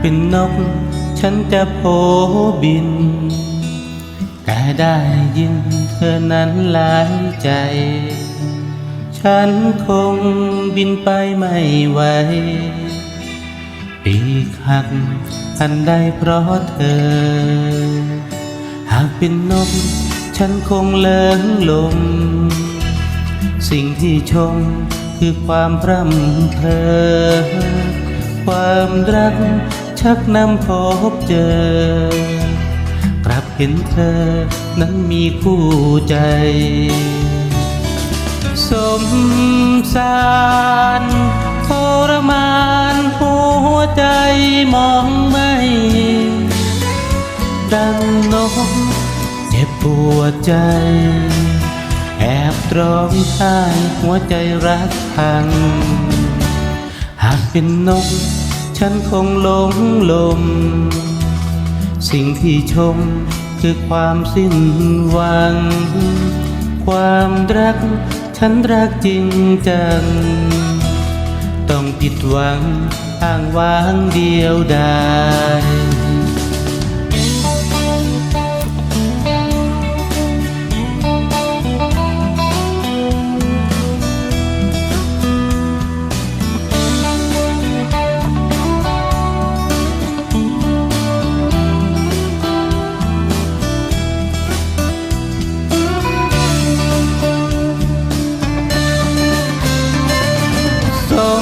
เป็นนก ฉันจะโผบิน แต่ได้ยินเธอนั้นหลายใจ ฉันคงบินไปไม่ไหวปีกหักทันได้เพราะเธอ หากเป็นนก ฉันคงเลิงลม สิ่งที่ชมคือความพร่ำเพอความรัก ชักนำพบเจอกลับเห็นเธอนั้นมีคู่ใจ สมสารทรมานหัวใจมองไม่ ดังนกเจ็บปวดใจ แอบร้องไห้หัวใจรักพัง หากเป็นนก ฉันคงหลงลม สิ่งที่ชมคือความสิ้นหวัง ความรัก ฉันรักจริงจัง ต้องผิดหวังอ้างว้างเดียวดาย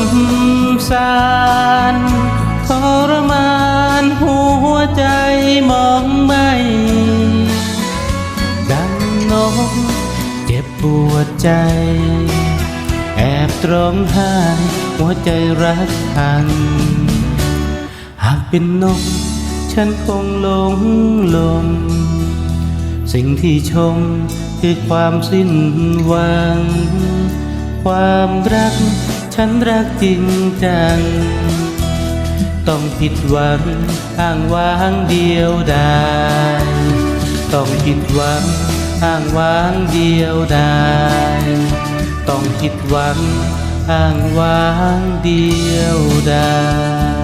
สมสารทรมานหัวใจมองไม่ดังนกเจ็บปวดใจ แอบตรองไห้หัวใจรักพัง หากเป็นนก ฉันคงหลงลมสิ่งที่ชมคือความสิ้นหวัง ความรัก ฉันรักจริงจัง ต้องผิดหวังอ้างว้างเดียวดายต้องผิดหวังอ้างว้างเดียวดายต้องผิดหวังอ้างว้างเดียวดาย